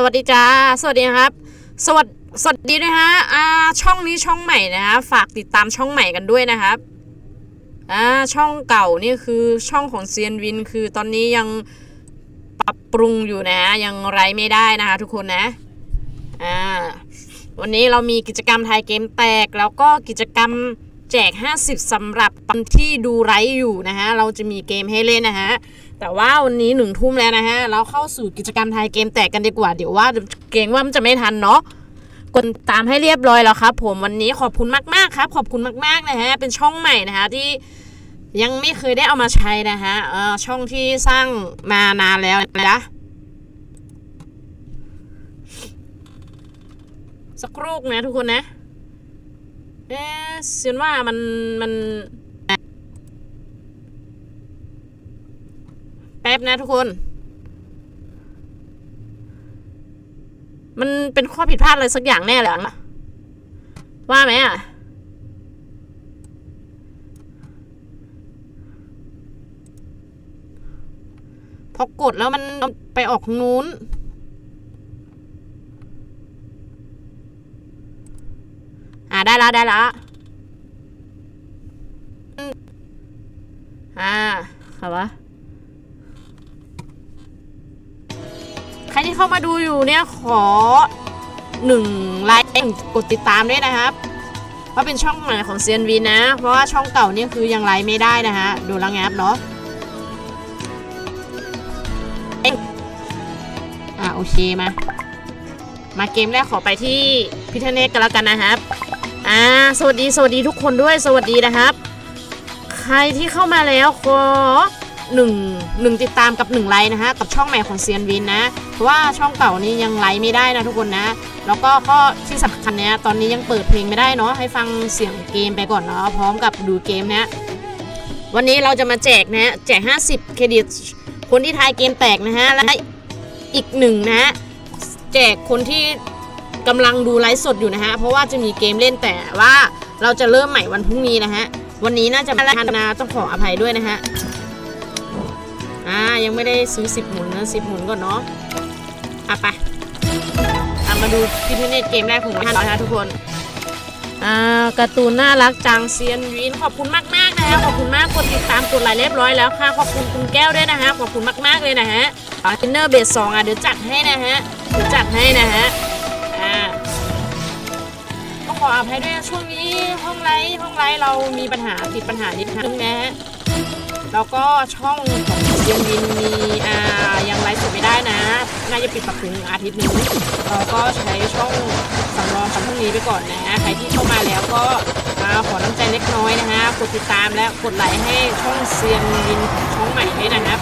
สวัสดีจ้า สวัสดีครับ สวัสสวัสดีนะฮะอ่าช่องนี้ช่องใหม่นะฮะฝากติดตามช่องใหม่กันด้วยนะครับอ่าช่องเก่านี่คือช่องของเซียนวินคือตอนนี้ยังปรับปรุงอยู่นะยังไรไม่ได้นะคะทุกคนนะอ่าวันนี้เรามีกิจกรรมทายเกมแตก แล้วก็กิจกรรมแจก 50สำหรับคนที่ดูไลฟ์อยู่นะฮะเราจะมีเกมให้เล่นนะฮะ แต่ว่าวันนี้หนึ่งทุ่มแล้วนะฮะ เราเข้าสู่กิจกรรมทายเกมแตกกันดีกว่า เดี๋ยวว่าเกรงว่ามันจะไม่ทันเนาะ กดตามให้เรียบร้อยแล้วครับ ผมวันนี้ขอบคุณมากๆครับ ขอบคุณมากๆนะฮะ เป็นช่องใหม่นะฮะที่ยังไม่เคยได้เอามาใช้นะฮะเออช่องที่สร้างมานานแล้วนะสักครู่นะทุกคนนะ เอ๊ะเสียนว่ามันมันแป๊บนะทุกคน มันเป็นข้อผิดพลาดอะไรสักอย่างแน่เลยอะว่าไหมอะพอกดแล้วมันไปออกนู้น อ่าได้ละได้ละอ่าค่ะวะ รที่เข้ามาดูอยู่เนี่ยขอหนึ่งไลค์กดติดตามด้วยนะครับเพราะเป็นช่องใหม่ของเซียนวีนะ เพราะว่าช่องเก่าเนี่ยคือยังไลค์ไม่ได้นะฮะดูลวงับเนาะเอ้ยอะโอเคมา มาเกมแรกขอไปที่พิทเนตกันแล้วกันนะครับอ่าสวัสดีสวัสดีทุกคนด้วยสวัสดีนะครับ ใครที่เข้ามาแล้วขอ หนึ่งหนึ่งติดตามกับหนึ่งไลค์นะฮะกับช่องใหม่ของเซียนวินนะเพราะว่าช่องเก่านี้ยังไลค์ไม่ได้นะทุกคนนะ แล้วก็ข้อที่สำคัญเนี่ยตอนนี้ยังเปิดเพลงไม่ได้เนาะให้ฟังเสียงเกมไปก่อนเนาะพร้อมกับดูเกมนะวันนี้เราจะมาแจกนะฮะแจก 50 เครดิต คนที่ทายเกมแตกนะฮะและอีกหนึ่งนะฮะแจกคนที่กำลังดูไลฟ์สดอยู่นะฮะ เพราะว่าจะมีเกมเล่นแต่ว่าเราจะเริ่มใหม่วันพรุ่งนี้นะฮะ วันนี้น่าจะไม่ทันนะต้องขออภัยด้วยนะฮะ อ่ายังไม่ได้ซื้อ10หมุนนะ10หมุนก่อนเนาะอะไปอะมาดูพิธีเนตเกมแรกของท่านนะคะทุกคนอ่าการ์ตูนน่ารักจังเซียนวินขอบคุณมากมากนะฮะขอบคุณมากกดติดตามกดไลค์เรียบร้อยแล้วค่ะขอบคุณคุณแก้วด้วยนะฮะขอบคุณมากๆเลยนะฮะอ่าทินเนอร์เบสสองอะเดี๋ยวจัดให้นะฮะเดี๋ยวจัดให้นะฮะอ่าต้องขออภัยด้วยนะช่วงนี้ห้องไลฟ์ห้องไลฟ์เรามีปัญหาติดปัญหานิดนึงนะฮะ แล้วก็ช่องของเซียนวินมีอ่ายังไลฟ์สดไม่ได้นะ น่าจะปิดปรับปรุงอาทิตย์หนึงเราก็ใช้ช่องสำรองสำพรุ่งนี้ไปก่อนนะ ใครที่เข้ามาแล้วก็อ่าขอน้ำใจเล็กน้อยนะฮะกดติดตามและกดไลค์ให้ช่องเซียนวินช่องใหม่ด้วยนะครับ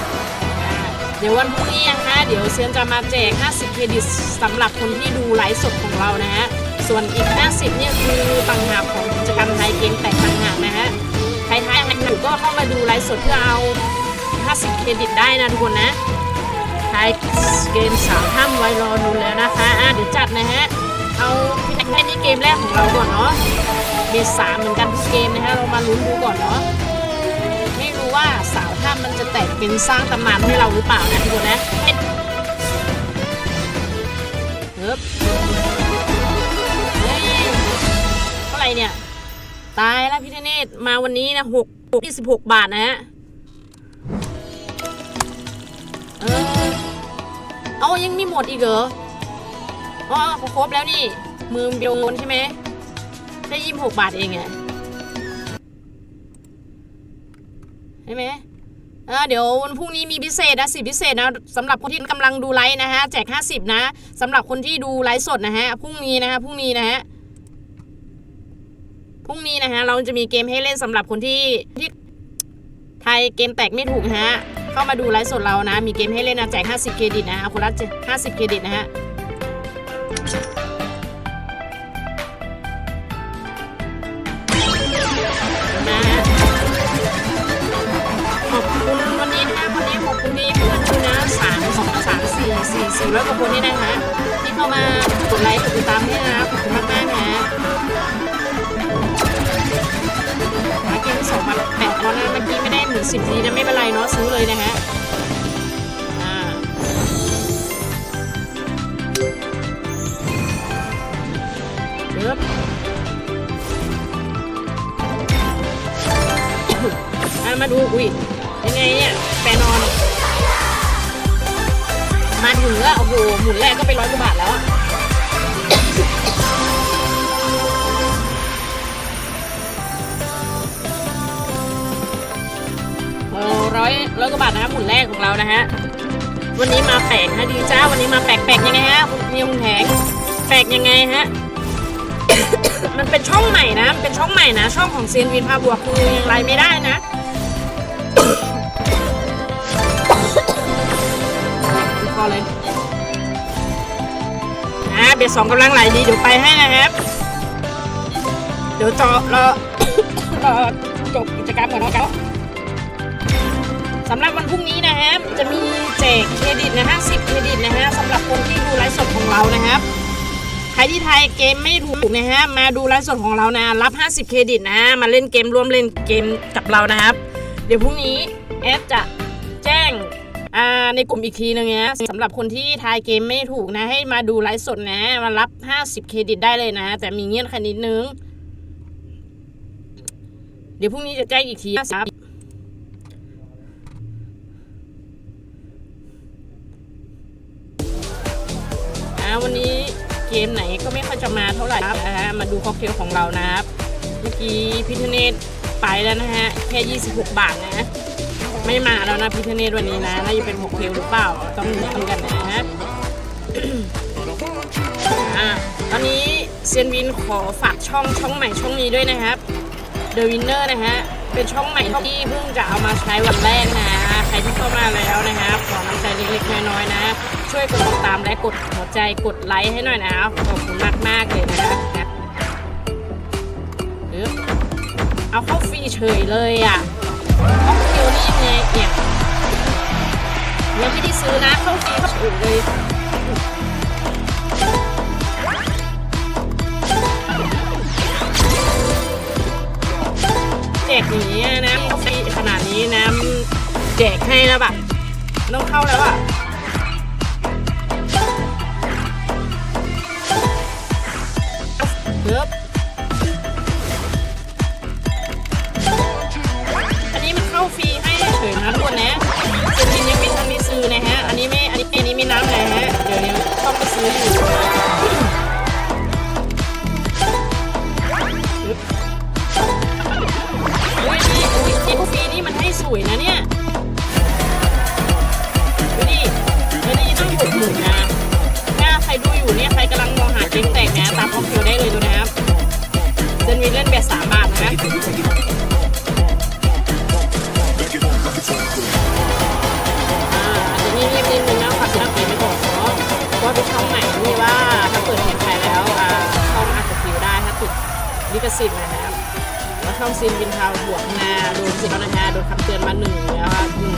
เดี๋ยววันพรุ่งนี้นะคะเดี๋ยวเซียนจะมาแจก 50 เครดิตสำหรับคนที่ดูไลฟ์สดของเรานะฮะ ส่วนอีก 50 เนี่ยคือต่างหากของกิจกรรมไทยเกมแตกต่างหากนะฮะ ใครทายอยู่ก็เข้ามาดูไลฟ์สดเพื่อเอา 50 เครดิตได้นะทุกคนนะทายเกมสามท่ามไว้รอดูแล้วนะคะอะเดี๋ยวจัดนะฮะ เอาแค่นี้เกมแรกของเราก่อนเนาะเบสสามเหมือนกันทุกเกมนะฮะ เรามาลุ้นดูก่อนเนาะ ไม่รู้ว่าสาวถ้ำมันจะแตกเป็นสร้างตำนานให้เราหรือเปล่านะทุกคนนะเฮ้ยเฮ้ยเท่าไรเนี่ย ตายแล้วพี่เทเนศมาวันนี้นะหกยี่สิบหกบาทนะฮะเออเอายังมีหมดอีกเหรออ๋อครบแล้วนี่ มือเบลนใช่ไหมได้ยี่สิบหกบาทเองไงใช่ไหมเออเดี๋ยววันพรุ่งนี้มีพิเศษนะสิพิเศษนะสำหรับคนที่กำลังดูไลฟ์นะฮะแจกห้าสิบนะสำหรับคนที่ดูไลฟ์สดนะฮะพรุ่งนี้นะฮะพรุ่งนี้นะฮะ พรุ่งนี้นะฮะเราจะมีเกมให้เล่นสำหรับคนที่ที่ไทยเกมแตกไม่ถูกนะฮะเข้ามาดูไลฟ์สดเรานะ มีเกมให้เล่นนะแจก50 เครดิตนะฮะคนละ50 เครดิตนะฮะขอบคุณวันนี้นะวันนี้ขอบคุณที่เพื่อนดูนะสามสองสามสี่สี่สี่ร้อยกว่าคนนี่นะคะที่เข้ามากดไลค์กดติดตามให้นะขอบคุณมากมากๆนะ ของมัแปะร้อยนะเมื่อกี้ไม่ได้หนึ่งสิบดีนะไม่เป็นไรเนาะซื้อเลยนะฮะเอ๊บมาดูอุ้ยยังไงเนี่ยแปรนอน มาถึงแล้วโอ้โหหมุนแรกก็ไปร้อยกว่าบาทแล้วอะ ร้อยร้อยกว่าบาทนะครับหมุนแรกของเรานะฮะวันนี้มาแปลกฮะดีจ้าวันนี้มาแปลกแปลกยังไงฮะคุณนิวคุณแผงแปลกยังไงฮะ มันเป็นช่องใหม่นะเป็นช่องใหม่นะ ช่องของเซียนวินพาบวกคือยังไล่ไม่ได้นะพอเลยอะเบียดสองกำลังไหลดีเดี๋ยวไปให้นะครับ เดี๋ยวจอรอรอจบกิจกรรมก่อนนะครับ สำหรับวันพรุ่งนี้นะครับจะมีแจกเครดิตนะฮะ10เครดิตนะฮะสำหรับคนที่ดูไลฟ์สดของเรานะครับใครที่ทายเกมไม่ถูกนะฮะมาดูไลฟ์สดของเรานะรับ 50 เครดิตนะฮะมาเล่นเกมร่วมเล่นเกมกับเรานะครับ เดี๋ยวพรุ่งนี้แอดจะแจ้งในกลุ่มอีกทีนึงนะสำหรับคนที่ทายเกมไม่ถูกนะ ให้มาดูไลฟ์สดนะมารับ 50 เครดิตได้เลยนะ แต่มีเงื่อนไขนิดนึง เดี๋ยวพรุ่งนี้จะแจ้งอีกทีนะครับ มไหนก็ไม่ค่อยจะมาเท่าไหร่ครับนะฮะมาดูค็อกเทลของเรานะครับ เมื่อกี้พิทเนตไปแล้วนะฮะแค่ 26 บาทนะ ไม่มาแล้วนะพิทเนตวันนี้นะน่าจะเป็นค็อกเทลหรือเปล่าต้องดูกันนะฮะอ่าตอนนี้เซียนวินขอฝากช่องช่องใหม่ช่องนี้ด้วยนะครับ The Winner นะฮะเป็นช่องใหม่ที่เพิ่งจะเอามาใช้วันแรกนะ ใครที่เข้ามาแล้วนะครับขอน้ำใจเล็กๆน้อยๆนะ ช่วยกดติดตามและกดหัวใจกดไลค์ให้หน่อยนะครับขอบคุณมากๆเลยนะครับเออเอาเข้าฟรีเฉยเลยอะเข้าฟรีนี่ยังไงเนี่ยยังไม่ได้ซื้อนะเข้าฟรีเข้าเฉยเลยแจกอย่างนี้นะฟรีขนาดนี้นะแจกให้แล้วแบบต้องเข้าแล้วอะ 83 บาทนะคะทีนี้รีบนิดนึงนะฝากที่เาเปลี่ยนไม่บอกเนาะว่าเป็นช่องใหม่ที่ว่าถ้าเปิดเพจไทยแล้วอ่าช่องอาจจะฟิวได้ถ้าติดลิขสิทธิ์นะครับว่าช่องซินบินทาวบวกนาโดนสิทธิ์แล้นะคะโดนคำเตือนมาหนึ่งแล้วหนึ่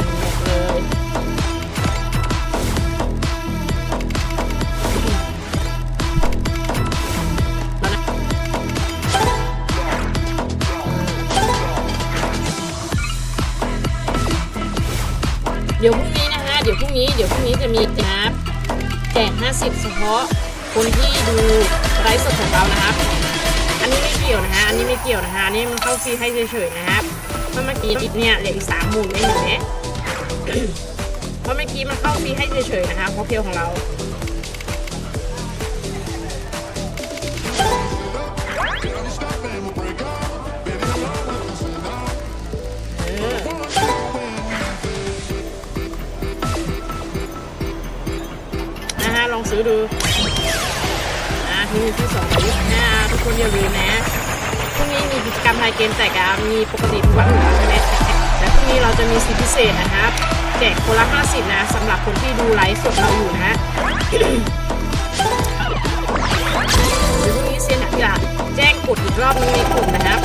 เดี๋ยวพรุ่งนี้นะคะเดี๋ยวพรุ่งนี้เดี๋ยวพรุ่งนี้จะมีนะครับแจก50 เฉพาะคนที่ดูไลฟ์สดของเรานะครับ อันนี้ไม่เกี่ยวนะฮะอันนี้ไม่เกี่ยวนะฮะอันนี้มันเข้าซีให้เฉยๆนะครับเพราะเมื่อกี้เนี่ยเหลืออีกสามหมุนไม่เห็นไหมเพราะเมื่อกี้มันเข้าซีให้เฉยๆนะคะเพราะเพียวของเรา ซื้อดูอ่าที่ที่สองร้อยยี่สิบห้าทุกคนอย่าลืมนะพรุ่งนี้มีกิจกรรมไทยเกมแจกอะมีปกติทุกวันอยู่แล้วใช่ไหมแต่พรุ่งนี้เราจะมีสิทธิพิเศษนะครับแจกคนละ50นะสำหรับคนที่ดูไลฟ์สดเราอยู่นะเดี๋ยวพรุ่งนี้เซียนจะแจ้งกฎอีกรอบนึงในกลุ่มนะครับ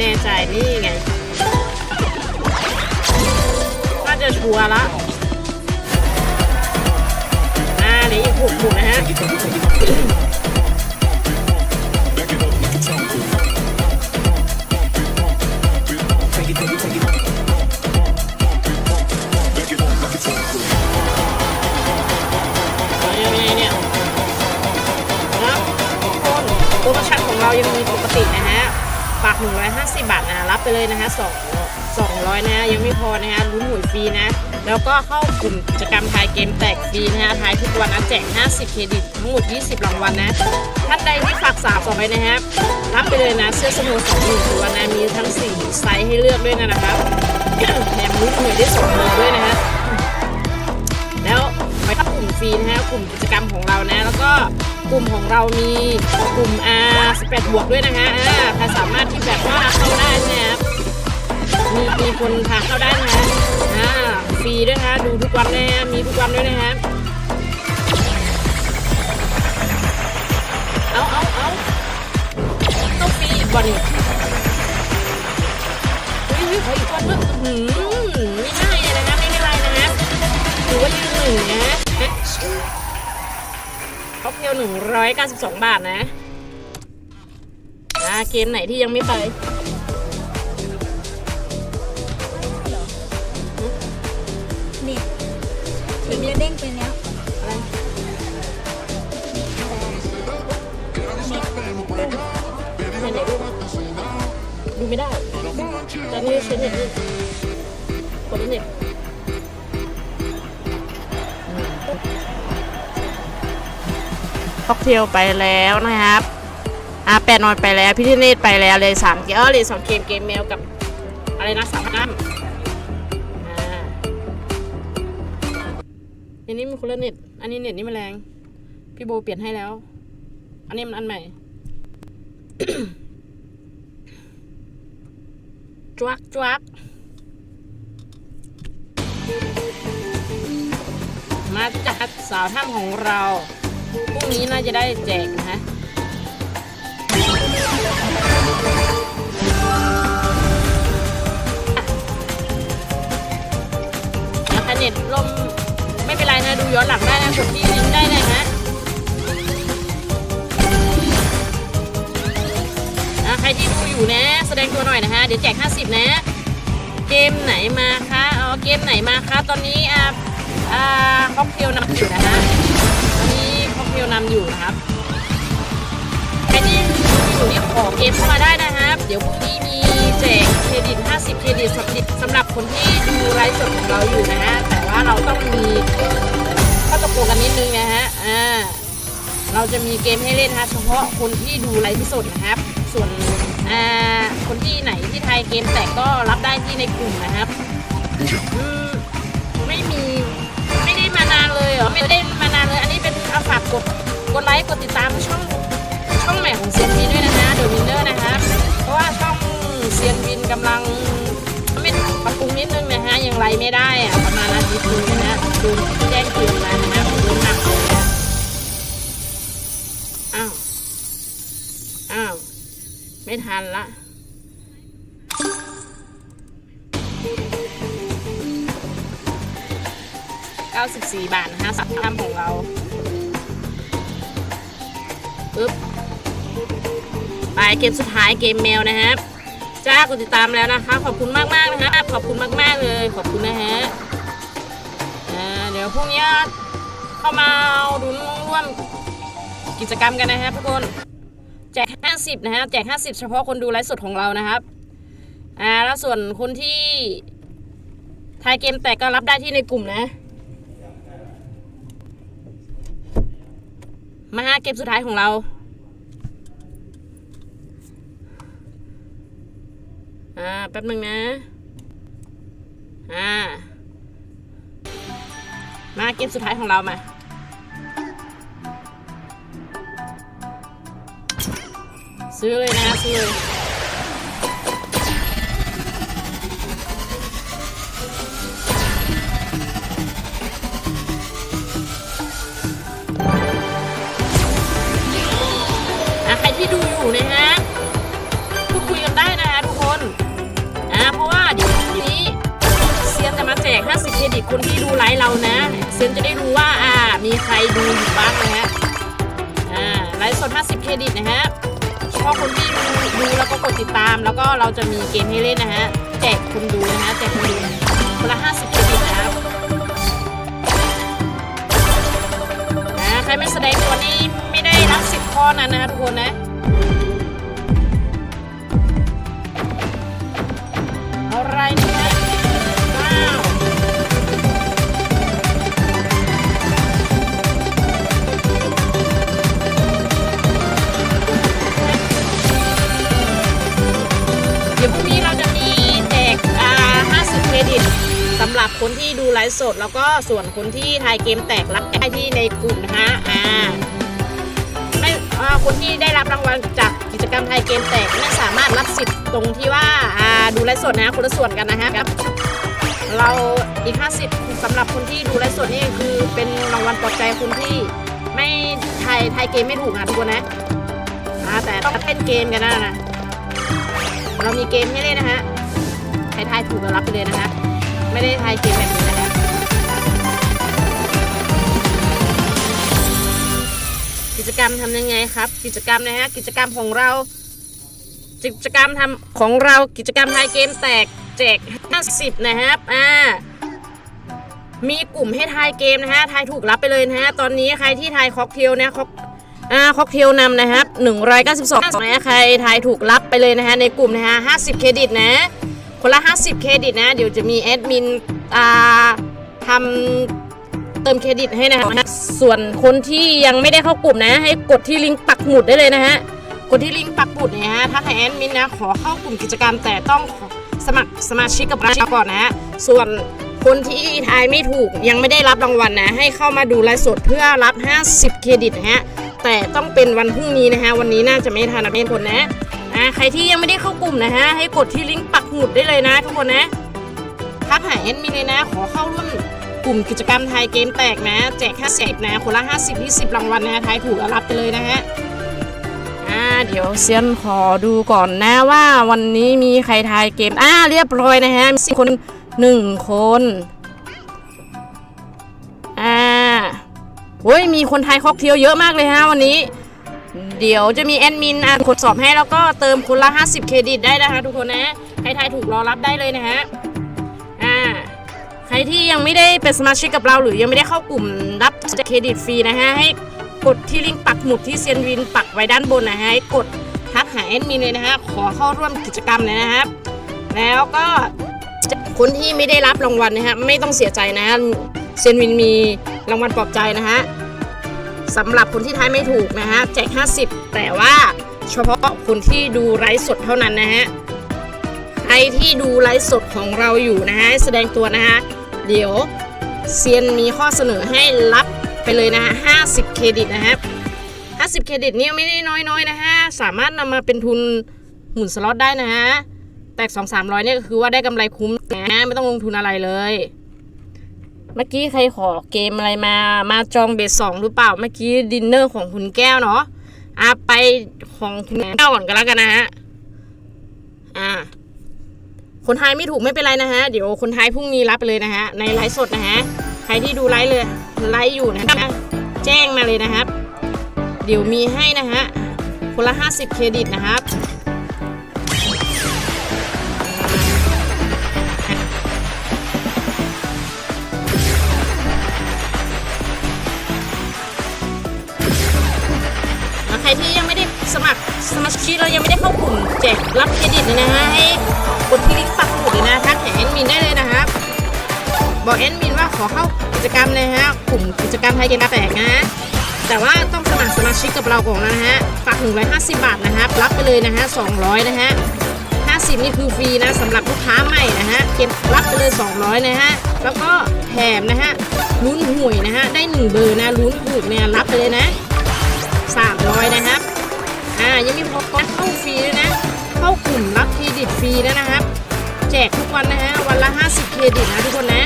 แน่ใจนี่ไง น่าจะชัวร์ละ กลุ่มกิจกรรมทายเกมแตกฟรีนะคะทายทุกวันนะแจก 50 เครดิต ทั้งหมด 20 รางวัลนะ ท่านใดที่ฝากสามสองไว้นะครับ รับไปเลยนะเสื้อสโมสรหนึ่งตัวนะมีทั้ง 4 ไซส์ให้เลือกด้วยนะนะครับแถมลุ้นหวยได้สองมือด้วยนะฮะแล้วไปเข้ากลุ่มฟรีนะฮะกลุ่มกิจกรรมของเรานะ แล้วก็กลุ่มของเรามีกลุ่ม R 18บวกด้วยนะฮะอ่าใครสามารถที่แบบว่าเข้าได้นะครับมีมีคนพาเข้าได้นะฮะอ่า รีด้วยนะดูทุกวันนะฮะมีทุกวันด้วยนะฮะเอาเอาเอาต้องฟรีอีกบ่นี่เฮ้ยเฮ้ยขออีกคนด้วยอื้อหือไม่ได้เลยนะไม่เป็นไรนะฮะถือว่ายืนหนึ่งนะค็อกเทลหนึ่งร้อยเก้าสิบสองบาทนะอ่าเกมไหนที่ยังไม่ไป จะเด้งไปแล้วดูไม่ได้ตอนนี้ใช้เน็ตนี่กดเน็ตค็อกเทลไปแล้วนะครับอ่าแปดนอนไปแล้ว พี่เทเนตไปแล้วเลยสามเกมเออเลยสองเกมเกมแมวกับ อะไรนะสามน้ำ มันคนละเน็ต อันนี้เน็ตนี่มันแรง พี่โบเปลี่ยนให้แล้ว อันนี้มันอันใหม่จวักจวักมาจัดสาวถ้ำของเรา พรุ่งนี้น่าจะได้แจกนะฮะนะคะเน็ตลมไม่ เป็นไรนะ ดูย้อนหลังได้นะกดที่ลิงก์ได้เลยฮะอะใครที่ดูอยู่นะ แสดงตัวหน่อยนะฮะ เดี๋ยวแจก 50 นะ เกมไหนมาคะอ๋อเกมไหนมาคะ ตอนนี้อ่าอ่าค็อกเทลนำอยู่นะฮะตอนนี้ค็อกเทลนำอยู่นะครับใครที่ดูอยู่นี่ขอเกมเข้ามาได้นะครับ เดี๋ยวพรุ่งนี้มีแจกเครดิต 50 เครดิตสำหรับคนที่ดูไลฟ์สดของเราอยู่นะฮะ แต่ว่าเราต้องมี ข้อตกลงกันนิดนึงนะฮะ อ่า เราจะมีเกมให้เล่นนะเฉพาะคนที่ดูไลฟ์สดนะครับ ส่วนอ่าคนที่ไหนที่ไทยเกมแตกก็รับได้ที่ในกลุ่มนะครับอืมไม่มีไม่ได้มานานเลยเหรอไม่ได้มานานเลย อันนี้เป็นอาฝากกดกดไลค์กดติดตามช่องช่องใหม่ของเซียนวินด้วยนะฮะเดอะวินเนอร์นะคะเพราะว่าช่องเซียนวินกำลัง ปรับปรุงนิดนึงนะฮะยังไล่ไม่ได้อะประมาณอาทิตย์นึงนะดนแจ้งเตือนมานะฮะโดนหนักเลยนะอ้าวอ้าวไม่ทันละ94บสี่บาทนะฮะสับทำของเราปึ๊บไปเกมสุดท้ายเกมแมวนะครับ จ้ากดติดตามแล้วนะคะ ขอบคุณมากมากๆนะครับขอบคุณมาก ๆ เลย ขอบคุณนะฮะอ่าเดี๋ยวพรุ่งนี้เข้ามาดูร่วมกิจกรรมกันนะครับทุกคนแจก 50 นะฮะแจก 50 เฉพาะคนดูไลฟ์สดของเรานะครับอ่าแล้วส่วนคนที่ทายเกมแตกก็รับได้ที่ในกลุ่มนะ มาฮะเกมสุดท้ายของเรา อ่าแป๊บหนึ่งนะอ่ามาเกมสุดท้ายของเรามาซื้อเลยนะซื้อเลย เรานะเซนจะได้รู้ว่าอ่ามีใครดูอยู่บ้างนะฮะอ่าไลฟ์สด 50 เครดิตนะฮะเฉพาะคนที่ดูดูแล้วก็กดติดตาม แล้วก็เราจะมีเกมให้เล่นนะฮะแจกคนดูนะฮะแจกคนดูคนละ50 เครดิตนะครับอ่าใครไม่แสดงตัวนี้ไม่ได้รับสิทธิ์ข้อนั้นนะฮะทุกคนนะ ฟ์สด แล้วก็ส่วนคนที่ทายเกมแตกรับได้ที่ในกลุ่มนะฮะอ่าไม่คนที่ได้รับรางวัลจากกิจกรรมทายเกมแตกไม่สามารถรับสิทธิ์ตรงที่ว่าอ่าดูไลฟ์สดนะคนละส่วนกันนะฮะครับเราอีก 50สำหรับคนที่ดูไลฟ์สดนี่คือเป็นรางวัลปลอบใจคนที่ไม่ทายทายเกมไม่ถูกนะทุกคนนะอ่าแต่ต้องเล่นเกมกันนะนะเรามีเกมให้เล่นนะฮะใครทายถูกก็รับไปเลยนะฮะไม่ได้ทายเกมแบบ กิจกรรมทำยังไงครับ กิจกรรมนะฮะกิจกรรมของเรากิจกรรมทำของเรากิจกรรมทายเกมแตกแจก 50 นะครับอ่ามีกลุ่มให้ทายเกมนะฮะทายถูกรับไปเลยนะฮะตอนนี้ใครที่ทายค็อกเทลนะค็อกอ่าค็อกเทลนำนะครับ192นะใครทายถูกรับไปเลยนะฮะในกลุ่มนะฮะ50 เครดิตนะคนละ 50 เครดิตนะ เดี๋ยวจะมีแอดมินอ่าทำ เติมเครดิตให้นะครับส่วนคนที่ยังไม่ได้เข้ากลุ่มนะ ให้กดที่ลิงก์ปักหมุดได้เลยนะฮะกดที่ลิงก์ปักหมุดเนี่ยฮะถ้าใครแอดมินนะขอเข้ากลุ่มกิจกรรม แต่ต้องสมัครสมาชิกกับเราก่อนนะฮะส่วนคนที่ทายไม่ถูกยังไม่ได้รับรางวัลนะ ให้เข้ามาดูไลฟ์สดเพื่อรับ 50 เครดิตนะฮะแต่ต้องเป็นวันพรุ่งนี้นะฮะวันนี้น่าจะไม่ทันนะเพื่อนคนนะอ่าใครที่ยังไม่ได้เข้ากลุ่มนะฮะให้กดที่ลิงก์ปักหมุดได้เลยนะ ทุกคนนะทักหาแอดมินเลยนะ ขอเข้าร่วม กลุ่มกิจกรรมไทยเกมแตกนะ แจกแค่แสกนะคนละ 50 20 รางวัลนะทายถูกรับไปเลยนะฮะอ่าเดี๋ยวเซียนขอดูก่อนนะว่าวันนี้มีใครทายเกมอ่าเรียบร้อยนะฮะมีคนหนึ่งคนอ่าโอ้ยมีคนทายค็อกเทลเยอะมากเลยฮะวันนี้เดี๋ยวจะมีแอดมินอ่านกดสอบให้แล้วก็เติมคนละ 50 เครดิตได้นะคะทุกคนนะ ใครทายถูกรอรับได้เลยนะฮะ รที่ยังไม่ได้เป็นสมาชิกกับเรา หรือยังไม่ได้เข้ากลุ่มรับเครดิตฟรีนะฮะให้กดที่ลิงก์ปักหมุดที่เซียนวินปักไว้ด้านบนนะฮะให้กดทักหาแอดมินเลยนะฮะขอเข้าร่วมกิจกรรมเลยนะครับ แล้วก็คนที่ไม่ได้รับรางวัลนะฮะไม่ต้องเสียใจนะฮะเซียนวินมีรางวัลปลอบใจนะฮะสำหรับคนที่ทายไม่ถูกนะฮะแจก 50 แต่ว่าเฉพาะคนที่ดูไลฟ์สดเท่านั้นนะฮะใครที่ดูไลฟ์สดของเราอยู่นะฮะแสดงตัวนะฮะ เดี๋ยวเซียนมีข้อเสนอให้รับไปเลยนะฮะ50 เครดิตนะครับ50 เครดิตเนี่ยไม่ได้น้อยๆนะฮะ สามารถนำมาเป็นทุนหมุนสล็อตได้นะฮะ แตก 2 300เนี่ยก็คือว่าได้กำไรคุ้มนะไม่ต้องลงทุนอะไรเลย เมื่อกี้ใครขอเกมอะไรมา มาจองเบสสองหรือเปล่า เมื่อกี้ดินเนอร์ของคุณแก้วเนาะอะไปของคุณแก้วก่อนก็แล้วกันนะฮะ อ่า คนไทยไม่ถูกไม่เป็นไรนะฮะ เดี๋ยวคนไทยพรุ่งนี้รับไปเลยนะฮะ ในไลฟ์สดนะฮะ ใครที่ดูไลฟ์เลย ไลฟ์อยู่นะฮะ แจ้งมาเลยนะครับ เดี๋ยวมีให้นะฮะ คนละ 50 เครดิตนะครับใครที่ยังไม่ได้สมัครสมาชิกเรายังไม่ได้เข้ากลุ่มแจกรับเครดิตนะฮะให้ กดที่ลิงก์ปักหมุดเลยนะทักหาแอดมินได้เลยนะครับ บอกแอดมินว่าขอเข้ากิจกรรมเลยฮะกลุ่มกิจกรรมไทยเกมแตกนะฮะแต่ว่าต้องสมัครสมาชิกกับเราก่อนนะฮะฝาก150 บาทนะครับ รับไปเลยนะฮะ200 นะฮะ50นี่คือฟรีนะสำหรับลูกค้าใหม่นะฮะเก็บรับไปเลย 200 นะฮะ แล้วก็แถมนะฮะลุ้นหวยนะฮะ ได้ 1 เบอร์นะลุ้นถูกเนี่ยรับไปเลยนะ 300 นะครับ อ่ายังมีพอเข้าฟรีด้วยนะ เข้ากลุ่มรับเครดิตฟรีด้วนะครับ แจกทุกวันนะฮะวันละ 50 เครดิตนะทุกคนนะ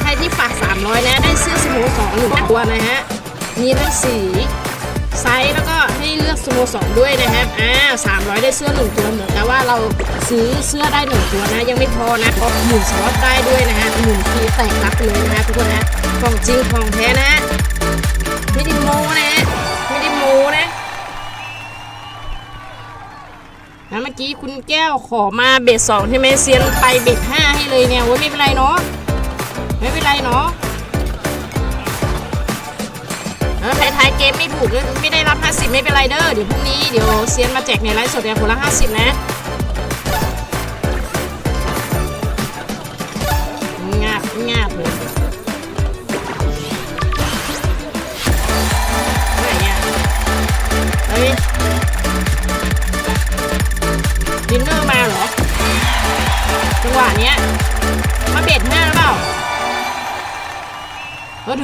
ใครที่ฝาก 300 นะได้เสื้อสโมสรหนึ่งตัวนะฮะมีทั้งสีไซส์แล้วก็ให้เลือกสโมสรด้วยนะครับอ่า300ได้เสื้อหนึ่งตัวเหมือนกับว่าเราซื้อเสื้อได้หนึ่งตัวนะ ยังไม่พอนะพอหมุนสล็อตได้ด้วยนะฮะหมุนทีแตกรับเลยนะฮะทุกคนนะของจริงของแท้นะไม่ได้โม้นะฮะไม่ได้โม้นะ นะเมื่อกี้คุณแก้วขอมาเบสสองใช่ไหมเซียนไปเบสห้าให้เลยเนี่ยโอ้ยไม่เป็นไรเนาะไม่เป็นไรเนาะเออใครทายเกมไม่ถูกไม่ได้รับ 50 ไม่เป็นไรเด้อเดี๋ยวพรุ่งนี้เดี๋ยวเซียนมาแจกในไลฟ์สดเนี่ยคนละ 50 นะ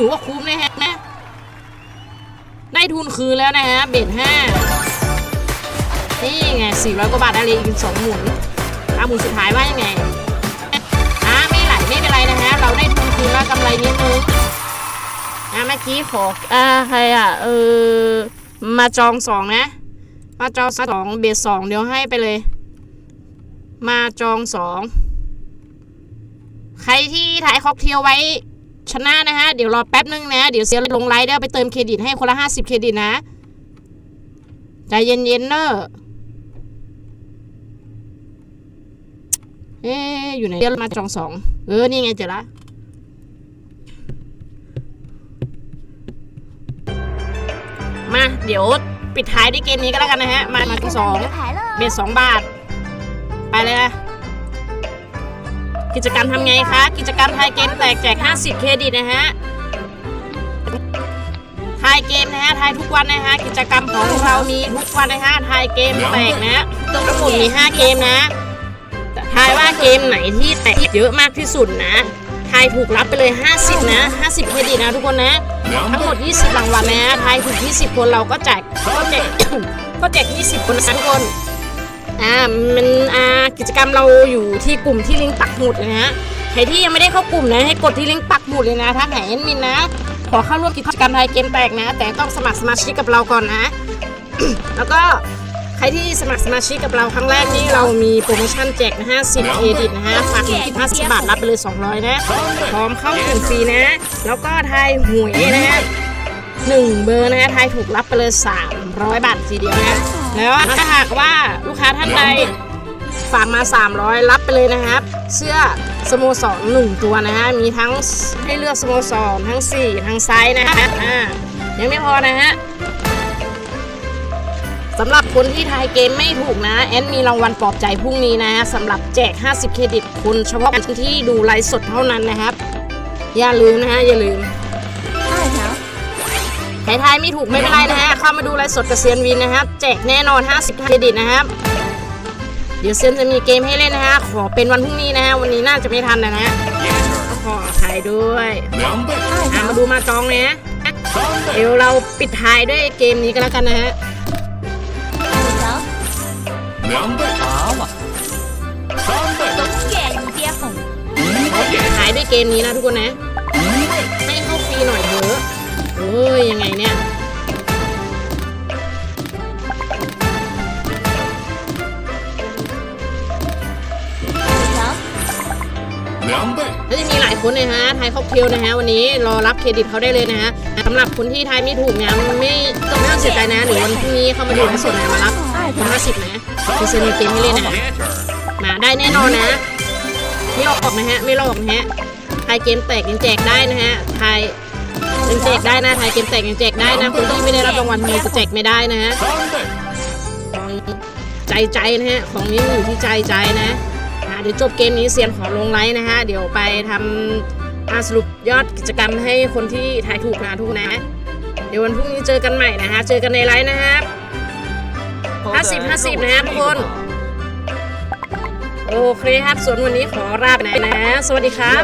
ถือว่าคุ้มนะฮะนะได้ทุนคืนแล้วนะฮะเบ็ดห้านี่ไงสี่ร้อยกว่าบาทได้เลยอีกสองหมุนเอาหมุนสุดท้ายว่ายังไงอ่าไม่ไหลไม่เป็นไรนะฮะเราได้ทุนคืนแล้วกำไรนิดนึงอ่าเมื่อกี้ขออ่าใครอะเออมาจองสองนะ มาจองสองเบ็ดสองเดี๋ยวให้ไปเลย มาจองสองใครที่ถ่ายค็อกเทลไว้ ชนะนะฮะ เดี๋ยวรอแป๊บนึงนะ เดี๋ยวเสียลงไลน์ได้ไปเติมเครดิตให้คนละ50เครดิตนะ ใจเย็นๆเนอะเอ๊อยู่ไหนเดี๋ยวมาจองสองเออ นี่ไงเจอละมา เดี๋ยวปิดท้ายด้วยเกมนี้ก็แล้วกันนะฮะ มามาที่สองเบ็ดสองบาท ไปเลยนะ กิจกรรมทำไงคะ กิจกรรมทายเกมแตกแจก 50 เครดิตนะฮะทายเกมนะฮะทายทุกวันนะฮะกิจกรรมของเรามีทุกวันนะฮะทายเกมแตกนะทั้งหมดมี 5 เกมนะทายว่าเกมไหนที่แตกเยอะมากที่สุดนะทายถูกรับไปเลย 50 นะ 50 เครดิตนะทุกคนนะ ทั้งหมด 20 รางวัลนะฮะทายถูก 20 คนเราก็แจกก็แจกก็แจก 20 คนนะทุกคน อ่ามันอ่ากิจกรรมเราอยู่ที่กลุ่มที่ลิงก์ปักหมุดเลยนะฮะใครที่ยังไม่ได้เข้ากลุ่มนะให้กดที่ลิงก์ปักหมุดเลยนะถ้าหาแอดมินนะ ขอเข้าร่วมกิจกรรมไทยเกมแตกนะ แต่ต้องสมัครสมาชิกกับเราก่อนนะ แล้วก็ใครที่สมัครสมาชิกกับเราครั้งแรกนี้เรามีโปรโมชั่นแจกนะฮะ10เครดิตนะฮะฝากเงินที่50บาทรับไปเลย 200 นะ พร้อมเข้ากลุ่มฟรีนะ แล้วก็ทายหวยนะฮะหนึ่งเบอร์นะฮะทายถูกรับไปเลย 300 บาททีเดียวนะ แล้วถ้าหากว่าลูกค้าท่านใดฝากมา 300 รับไปเลยนะครับ เสื้อสโมสรหนึ่งตัวนะฮะ มีทั้งให้เลือกสโมสรทั้ง 4 ทั้งไซส์นะฮะอ่ายังไม่พอนะฮะสำหรับคนที่ทายเกมไม่ถูกนะ แอนมีรางวัลปลอบใจพรุ่งนี้นะฮะสำหรับแจก 50 เครดิตคุณเฉพาะคนที่ดูไลฟ์สดเท่านั้นนะครับ อย่าลืมนะฮะ อย่าลืม ไทยไม่ถูกไม่เป็นไรนะฮะเข้ามาดูไลฟ์สดกับเซียนวินนะครับแจกแน่นอน 50เครดิตนะครับ เดี๋ยวเซียนจะมีเกมให้เล่นนะฮะขอเป็นวันพรุ่งนี้นะฮะวันนี้น่าจะไม่ทันนะฮะขอถ่ายด้วยมาดูมาจองนะเดี๋ยวเราปิดท้ายด้วยเกมนี้ก็แล้วกันนะฮะขายด้วยเกมนี้นะทุกคนนะ ให้เข้าฟรีหน่อยเถอะ โอ้ยยังไงเนี่ย两倍，ก็จะมีหลายคนเลยฮะทายค็อกเทลนะฮะวันนี้รอรับเครดิตเขาได้เลยนะฮะสำหรับคนที่ทายไม่ถูกเนี่ยไม่ต้องไม่ต้องเสียใจนะเดี๋ยววันพรุ่งนี้เข้ามาดูไลฟ์สดนะมารับคนห้าสิบนะคือเซนมีเกมให้เล่นนะฮะมาได้แน่นอนนะไม่หลอกนะฮะไม่หลอกนะฮะทายเกมแตกยังแจกได้นะฮะทาย ยังแจกได้นะไทยเกมแจกยังแจกได้นะคนที่ไม่ได้รับรางวัลมีจะแจกไม่ได้นะฮะใจใจนะฮะของนี้อยู่ที่ใจใจนะเดี๋ยวจบเกมนี้เซียนขอลงไลน์นะฮะเดี๋ยวไปทำอาสรุปยอดกิจกรรมให้คนที่ทายถูกนะทุกนะ เดี๋ยววันพรุ่งนี้เจอกันใหม่นะฮะเจอกันในไลน์นะครับห้าสิบห้าสิบนะฮะทุกคนโอเคครับส่วนวันนี้ขอลาไปนะ สวัสดีครับ